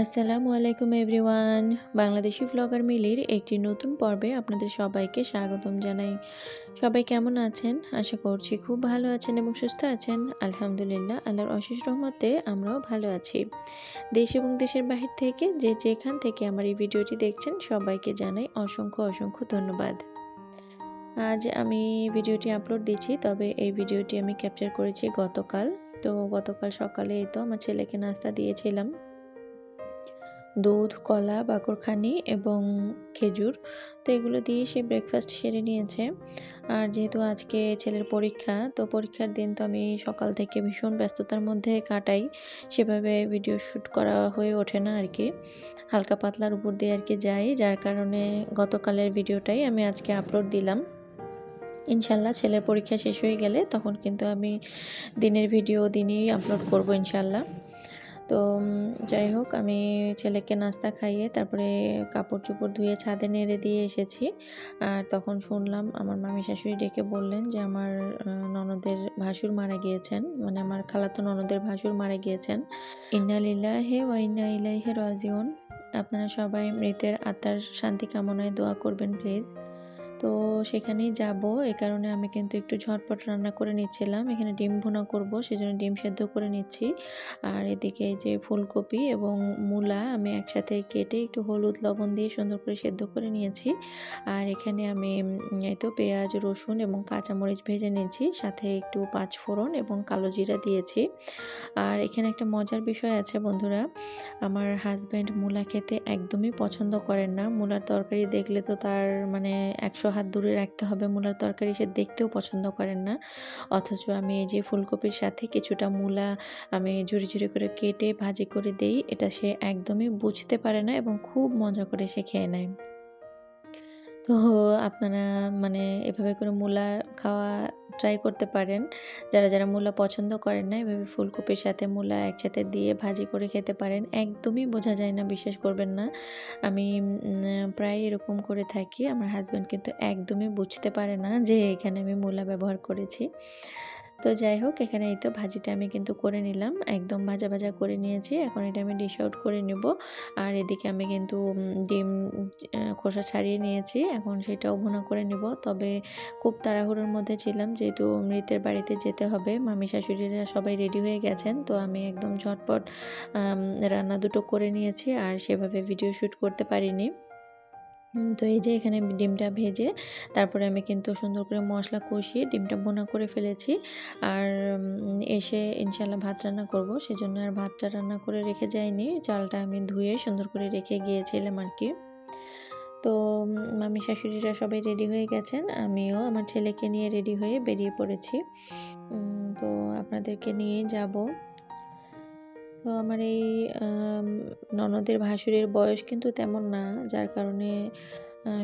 আসসালামু আলাইকুম everyone. Bangladeshi vlogger মিলির একটি নতুন পর্বে আপনাদের সবাইকে স্বাগতম জানাই। সবাই কেমন আছেন? আশা করছি খুব ভালো আছেন এবং সুস্থ আছেন। আলহামদুলিল্লাহ, আল্লাহর অশেষ রহমতে আমরাও ভালো আছি। দেশ এবং দেশের বাহির থেকে যে যেখান থেকে আমার এই ভিডিওটি দেখছেন, সবাইকে জানাই অসংখ্য অসংখ্য ধন্যবাদ। আজ আমি ভিডিওটি আপলোড দিচ্ছি, তবে এই ভিডিওটি আমি ক্যাপচার করেছি গতকাল। তো গতকাল সকালে তো আমার ছেলেকে নাস্তা দিয়েছিলাম। দুধ, কলা, বাকরখানি এবং খেজুর। তো এগুলো দিয়ে সে ব্রেকফাস্ট সেরে নিয়েছে। আর যেহেতু আজকে ছেলের পরীক্ষা, তো পরীক্ষার দিন তো আমি সকাল থেকে ভীষণ ব্যস্ততার মধ্যে কাটাই। সেভাবে ভিডিও শ্যুট করা হয়ে ওঠে না আর কি। হালকা পাতলার উপর দিয়ে আর কি যাই। যার কারণে গতকালের ভিডিওটাই আমি আজকে আপলোড দিলাম। ইনশাল্লাহ ছেলের পরীক্ষা শেষ হয়ে গেলে তখন কিন্তু আমি দিনের ভিডিও দিনেই আপলোড করব ইনশাল্লাহ। তো যাই হোক, আমি ছেলেকে নাস্তা খাইয়ে তারপরে কাপড় চোপড় ধুয়ে ছাদে নেড়ে দিয়ে এসেছি। আর তখন শুনলাম আমার মামি শাশুড়ি ডেকে বললেন যে, আমার ননদের ভাসুর মারা গিয়েছেন। মানে আমার খালাতো ননদের ভাসুর মারা গিয়েছেন। ইন্না লিল্লাহে ওয়া ইন্না ইলাইহি রাজিউন। আপনারা সবাই মৃতের আত্মার শান্তি কামনায় দোয়া করবেন, প্লিজ। তো সেখানেই যাব। এ কারণে আমি কিন্তু একটু ঝটপট রান্না করে নিচ্ছিলাম। এখানে ডিম ভুনা করব, সেজন্য ডিম সেদ্ধ করে নিচ্ছি। আর এদিকে যে ফুলকপি এবং মূলা আমি একসাথে কেটে একটু হলুদ লবণ দিয়ে সুন্দর করে সেদ্ধ করে নিয়েছি। আর এখানে আমি এই তো পেঁয়াজ, রসুন এবং কাঁচামরিচ ভেজে নিয়েছি। সাথে একটু পাঁচ ফোড়ন এবং কালো জিরা দিয়েছি। আর এখানে একটা মজার বিষয় আছে বন্ধুরা। আমার হাজব্যান্ড মূলা খেতে একদমই পছন্দ করেন না। মূলার তরকারি দেখলে তো তার মানে একশো হাত দূরে রাখতে হবে। মূলার তরকারি সে দেখতেও পছন্দ করেন না। অথচ আমি এই যে ফুলকপির সাথে কিছুটা মূলা আমি ঝুড়ি ঝুড়ি করে কেটে ভাজি করে দেই, এটা সে একদমই বুঝতে পারে না এবং খুব মজা করে সে খেয়ে নেয়। তো আপনারা মানে এভাবে কোনো মূলা খাওয়া ট্রাই করতে পারেন। যারা যারা মূলা পছন্দ করেন না, এভাবে ফুলকপির সাথে মূলা একসাথে দিয়ে ভাজি করে খেতে পারেন। একদমই বোঝা যায় না, বিশ্বাস করবেন না। আমি প্রায় এরকম করে থাকি। আমার হাজব্যান্ড কিন্তু একদমই বুঝতে পারে না যে এখানে আমি মূলা ব্যবহার করেছি। তো যাই হোক, এখানে এই তো ভাজিটা আমি কিন্তু করে নিলাম। একদম ভাজা ভাজা করে নিয়েছি। এখন এটা আমি ডিশ আউট করে নেব। আর এদিকে আমি কিন্তু ডিম খোসা ছাড়িয়ে নিয়েছি। এখন সেটাও ভুনা করে নেব। তবে খুব তাড়াহুড়োর মধ্যে ছিলাম, যেহেতু মৃতের বাড়িতে যেতে হবে। মামি শাশুড়িরা সবাই রেডি হয়ে গেছেন। তো আমি একদম ঝটপট রান্না দুটো করে নিয়েছি। আর সেভাবে ভিডিও শ্যুট করতে পারিনি। তো এই যে এখানে ডিমটা ভেজে তারপরে আমি কিন্তু সুন্দর করে মশলা কষিয়ে ডিমটা বোনা করে ফেলেছি। আর এসে ইনশাল্লাহ ভাত রান্না করব। সেজন্য আর ভাতটা রান্না করে রেখে যাইনি। চালটা আমি ধুয়ে সুন্দর করে রেখে গিয়েছিলাম আর কি। তো মামি শাশুড়িরা সবাই রেডি হয়ে গেছেন। আমিও আমার ছেলেকে নিয়ে রেডি হয়ে বেরিয়ে পড়েছি। তো আপনাদেরকে নিয়ে যাব। তো আমার এই ননদের ভাসুরের বয়স কিন্তু তেমন না। যার কারণে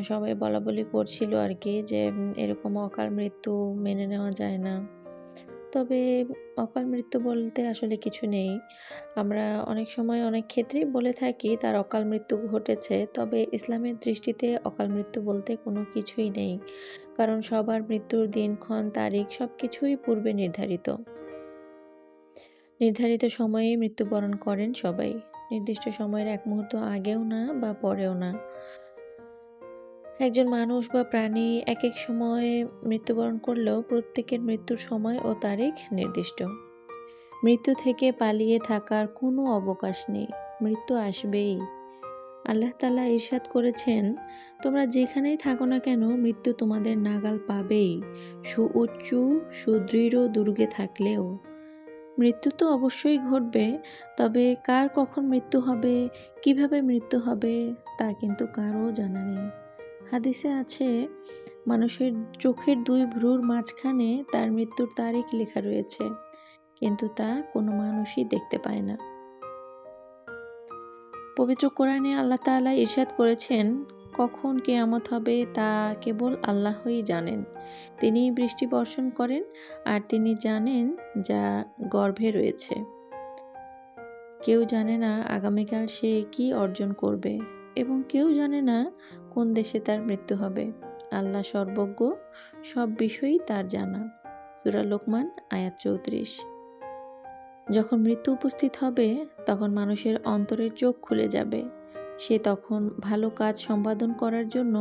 সবাই বলা বলি করছিল আর কি যে এরকম অকাল মৃত্যু মেনে নেওয়া যায় না। তবে অকাল মৃত্যু বলতে আসলে কিছু নেই। আমরা অনেক সময় অনেক ক্ষেত্রেই বলে থাকি তার অকাল মৃত্যু ঘটেছে, তবে ইসলামের দৃষ্টিতে অকাল মৃত্যু বলতে কোনো কিছুই নেই। কারণ সবার মৃত্যুর দিনক্ষণ তারিখ সব কিছুই পূর্বে নির্ধারিত। নির্ধারিত সময়ে মৃত্যুবরণ করেন সবাই। নির্দিষ্ট সময়ের এক মুহূর্ত আগেও না বা পরেও না। একজন মানুষ বা প্রাণী এক এক সময়ে মৃত্যুবরণ করলেও প্রত্যেকের মৃত্যুর সময় ও তারিখ নির্দিষ্ট। মৃত্যু থেকে পালিয়ে থাকার কোনো অবকাশ নেই। মৃত্যু আসবেই। আল্লাহ তালা ইরশাদ করেছেন, তোমরা যেখানেই থাকো না কেন, মৃত্যু তোমাদের নাগাল পাবেই। সুউচ্চু, সুদৃঢ় দুর্গে থাকলেও। মৃত্যু তো অবশ্যই ঘটবে, তবে কার কখন মৃত্যু হবে, কীভাবে মৃত্যু হবে, তা কিন্তু কারও জানা নেই। হাদিসে আছে, মানুষের চোখের দুই ভ্রুর মাঝখানে তার মৃত্যুর তারিখ লেখা রয়েছে, কিন্তু তা কোনো মানুষই দেখতে পায় না। পবিত্র কোরআনে আল্লাহ তাআলা ইরশাদ করেছেন কখন কেয়ামত হবে তা কেবল আল্লাহই জানেন। তিনি বৃষ্টি বর্ষণ করেন আর তিনি জানেন যা গর্ভে রয়েছে। কেউ জানে না আগামীকাল সে কি অর্জন করবে এবং কেউ জানে না কোন দেশে তার মৃত্যু হবে। আল্লাহ সর্বজ্ঞ, সব বিষয়ই তার জানা। সুরা লোকমান, আয়াত চৌত্রিশ। যখন মৃত্যু উপস্থিত হবে, তখন মানুষের অন্তরের চোখ খুলে যাবে। সে তখন ভালো কাজ সম্পাদন করার জন্য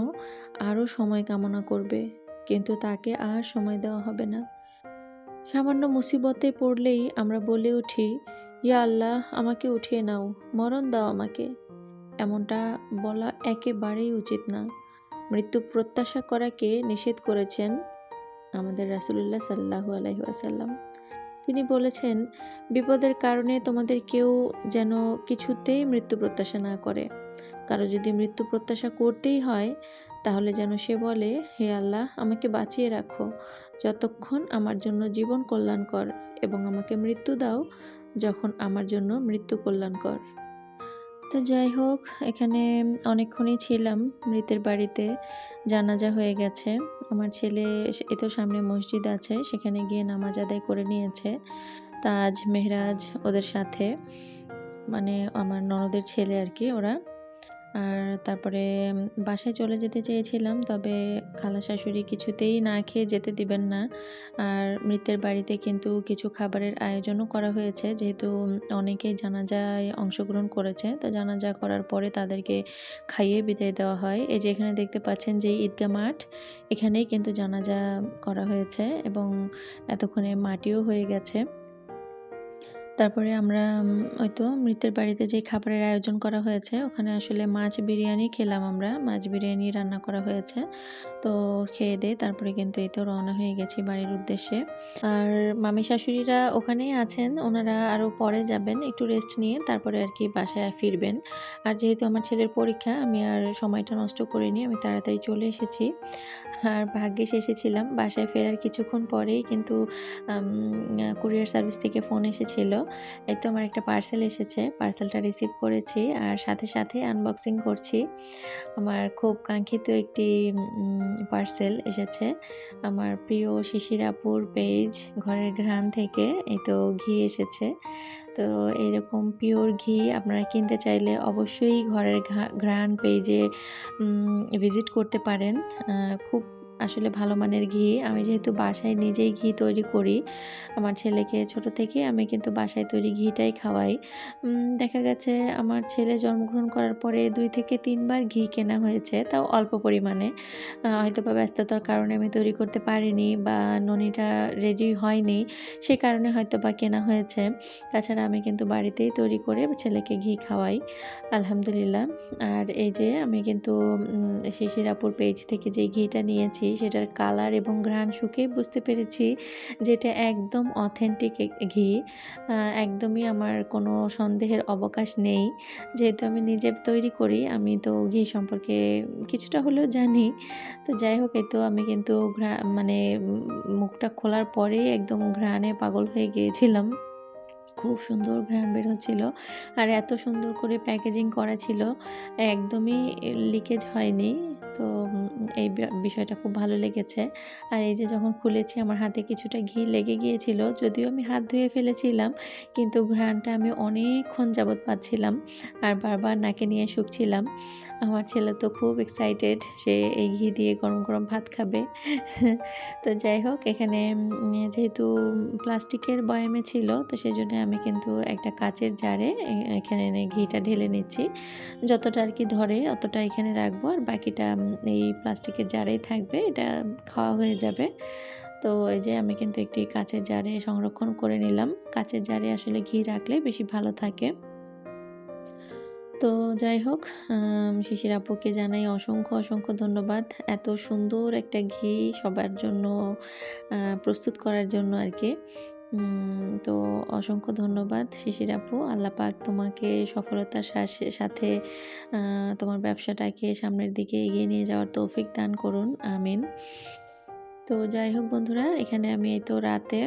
আরও সময় কামনা করবে, কিন্তু তাকে আর সময় দেওয়া হবে না। সামান্য মুসিবতে পড়লেই আমরা বলে উঠি, ইয়া আল্লাহ, আমাকে উঠিয়ে নাও, মরণ দাও আমাকে। এমনটা বলা একেবারেই উচিত না। মৃত্যু প্রত্যাশা করাকে নিষেধ করেছেন আমাদের রাসুলুল্লাহ সাল্লাহু আলহিহাসাল্লাম তিনি বলেছেন, বিপদের কারণে তোমাদের কেউ যেন কিছুতেই মৃত্যু প্রত্যাশা না করে। কারও যদি মৃত্যু প্রত্যাশা করতেই হয়, তাহলে যেন সে বলে, হে আল্লাহ, আমাকে বাঁচিয়ে রাখো। যতক্ষণ আমার জন্য জীবন কল্যাণকর এবং আমাকে মৃত্যু দাও, যখন আমার জন্য মৃত্যু কল্যাণকর। তো যাই হোক, এখানে অনেকক্ষণই ছিলাম মৃতের বাড়িতে। জানাজা হয়ে গেছে। আমার ছেলে এ তো সামনে মসজিদ আছে, সেখানে গিয়ে নামাজ আদায় করে নিয়েছে। তাজ, মেহরাজ ওদের সাথে। মানে আমার ননদের ছেলে আর কি ওরা। আর তারপরে বাসায় চলে যেতে চেয়েছিলাম, তবে খালা শাশুড়ি কিছুতেই না খেয়ে যেতে দিবেন না। আর মৃতের বাড়িতে কিন্তু কিছু খাবারের আয়োজনও করা হয়েছে, যেহেতু অনেকেই জানাজায় অংশগ্রহণ করেছে। তো জানাজা করার পরে তাদেরকে খাইয়ে বিদায় দেওয়া হয়। এই যে এখানে দেখতে পাচ্ছেন যে ঈদগাহ মাঠ, এখানেই কিন্তু জানাজা করা হয়েছে এবং এতক্ষণে মাটিও হয়ে গেছে। তারপরে আমরা হয়তো মৃতের বাড়িতে যে খাবারের আয়োজন করা হয়েছে, ওখানে আসলে মাছ বিরিয়ানি খেলাম আমরা। মাছ বিরিয়ানি রান্না করা হয়েছে। তো খেয়ে দিয়ে তারপরে কিন্তু এই তো রওনা হয়ে গেছি বাড়ির উদ্দেশ্যে। আর মামি শাশুড়িরা ওখানেই আছেন, ওনারা আরও পরে যাবেন, একটু রেস্ট নিয়ে তারপরে আর কি বাসায় ফিরবেন। আর যেহেতু আমার ছেলের পরীক্ষা, আমি আর সময়টা নষ্ট করিনি, আমি তাড়াতাড়ি চলে এসেছি। আর ভাগ্যে এসেছিলাম বাসায় ফেরার কিছুক্ষণ পরেই কিন্তু কুরিয়ার সার্ভিস থেকে ফোন এসেছিল। এই তো আমার একটা পার্সেল এসেছে। পার্সেলটা রিসিভ করেছি আর সাথে সাথে আনবক্সিং করছি। আমার খুব কাঙ্ক্ষিত একটি পার্সেল এসেছে। আমার প্রিয় শিশিরাপুর পেজ ঘরের ঘ্রাণ থেকে এই তো ঘি এসেছে। তো এইরকম পিওর ঘি আপনারা কিনতে চাইলে অবশ্যই ঘরের ঘ্রাণ পেজে ভিজিট করতে পারেন। খুব আসলে ভালো মানের ঘি। আমি যেহেতু বাসায় নিজেই ঘি তৈরি করি, আমার ছেলেকে ছোট থেকে আমি কিন্তু বাসায় তৈরি ঘিটাই খাওয়াই। দেখা গেছে আমার ছেলে জন্মগ্রহণ করার পরে দুই থেকে তিনবার ঘি কেনা হয়েছে, তাও অল্প পরিমাণে। হয়তো বা ব্যস্ততার কারণে আমি তৈরি করতে পারিনি বা ননিটা রেডি হয়নি, সে কারণে হয়তো বা কেনা হয়েছে। তাছাড়া আমি কিন্তু বাড়িতেই তৈরি করে ছেলেকে ঘি খাওয়াই, আলহামদুলিল্লাহ। আর এই যে আমি কিন্তু শিশিরাপুর পেজ থেকে যে ঘিটা নিয়েছি সেটার কালার এবং ঘ্রাণ শুকে বুঝতে পেরেছি যেটা একদম অথেন্টিক ঘি। একদমই আমার কোনো সন্দেহের অবকাশ নেই। যেহেতু আমি নিজে তৈরি করি, আমি তো ঘি সম্পর্কে কিছুটা হলেও জানি। তো যাই হোক এই তো আমি কিন্তু মানে মুখটা খোলার পরেই একদম ঘ্রাণে পাগল হয়ে গিয়েছিলাম। খুব সুন্দর ঘ্রাণ বের হচ্ছিল আর এত সুন্দর করে প্যাকেজিং করা ছিল, একদমই লিকেজ হয়নি। তো এই বিষয়টা খুব ভালো লেগেছে। আর এই যে যখন খুলেছি আমার হাতে কিছুটা ঘি লেগে গিয়েছিল, যদিও আমি হাত ধুয়ে ফেলেছিলাম, কিন্তু ঘ্রাণটা আমি অনেকক্ষণ যাবৎ পাচ্ছিলাম আর বারবার নাকে নিয়ে শুকছিলাম। আমার ছেলে তো খুব এক্সাইটেড সে এই ঘি দিয়ে গরম গরম ভাত খাবে। তো যাই হোক, এখানে যেহেতু প্লাস্টিকের বয়ামে ছিল, তো সেই জন্য আমি কিন্তু একটা কাচের জারে এখানে ঘিটা ঢেলে নিচ্ছি। যতটা আর কি ধরে, অতটা এখানে রাখব, আর বাকিটা এই প্লাস্টিকের জারেই থাকবে, এটা খাওয়া হয়ে যাবে। তো এই যে আমি কিন্তু একটি কাঁচের জারে সংরক্ষণ করে নিলাম। কাঁচের জারে আসলে ঘি রাখলে বেশি ভালো থাকে। তো যাই হোক শিশির আপুকে জানাই অসংখ্য অসংখ্য ধন্যবাদ। এত সুন্দর একটা ঘি সবার জন্য প্রস্তুত করার জন্য আর কি। তো অসংখ্য ধন্যবাদ শিশির আপু। আল্লাহ পাক তোমাকে সফলতার সাথে তোমার ব্যবসাটাকে সামনের দিকে এগিয়ে নিয়ে যাওয়ার তৌফিক দান করুন। আমিন। তো যাই হোক বন্ধুরা, এখানে আমি এই তো রাতে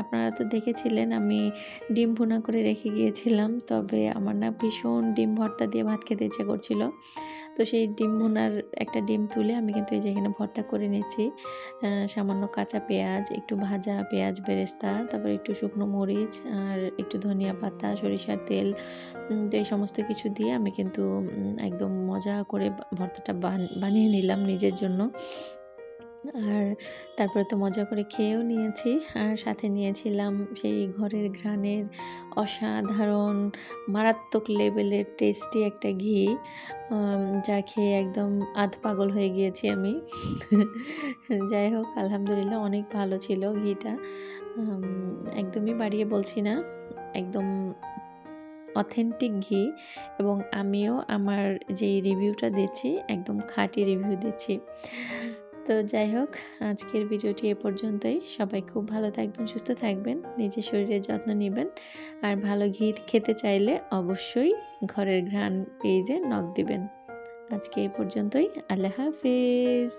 আপনারা তো দেখেছিলেন আমি ডিম ভুনা করে রেখে গিয়েছিলাম, তবে আমার না ভীষণ ডিম ভর্তা দিয়ে ভাত খেতে ইচ্ছে করছিল। তো সেই ডিম ভুনার একটা ডিম তুলে আমি কিন্তু এই যে এখানে ভর্তা করে নিচ্ছি। সামান্য কাঁচা পেঁয়াজ, একটু ভাজা পেঁয়াজ বেরেস্তা, তারপর একটু শুকনো মরিচ, আর একটু ধনিয়া পাতা, সরিষার তেল তো এই সমস্ত কিছু দিয়ে আমি কিন্তু একদম মজা করে ভর্তাটা বানিয়ে নিলাম নিজের জন্য। আর তারপরে তো মজা করে খেয়েও নিয়েছি। আর সাথে নিয়েছিলাম সেই ঘরের ঘ্রাণের অসাধারণ, মারাত্মক লেভেলের টেস্টি একটা ঘি যা খেয়ে একদম আধ পাগল হয়ে গিয়েছি আমি। যাই হোক, আলহামদুলিল্লাহ অনেক ভালো ছিল ঘিটা। একদমই বাড়িয়ে বলছি না, একদম অথেন্টিক ঘি এবং আমিও আমার যেই রিভিউটা দিচ্ছি, একদম খাঁটি রিভিউ দিচ্ছি। তো যাই হোক, আজকের ভিডিওটি এ পর্যন্তই। সবাই খুব ভালো থাকবেন, সুস্থ থাকবেন, নিজের শরীরের যত্ন নেবেন। আর ভালো ঘি খেতে চাইলে অবশ্যই ঘরের ঘ্রাণ পেজে নখ দিবেন। আজকে এ পর্যন্তই, আল্লাহ হাফিজ।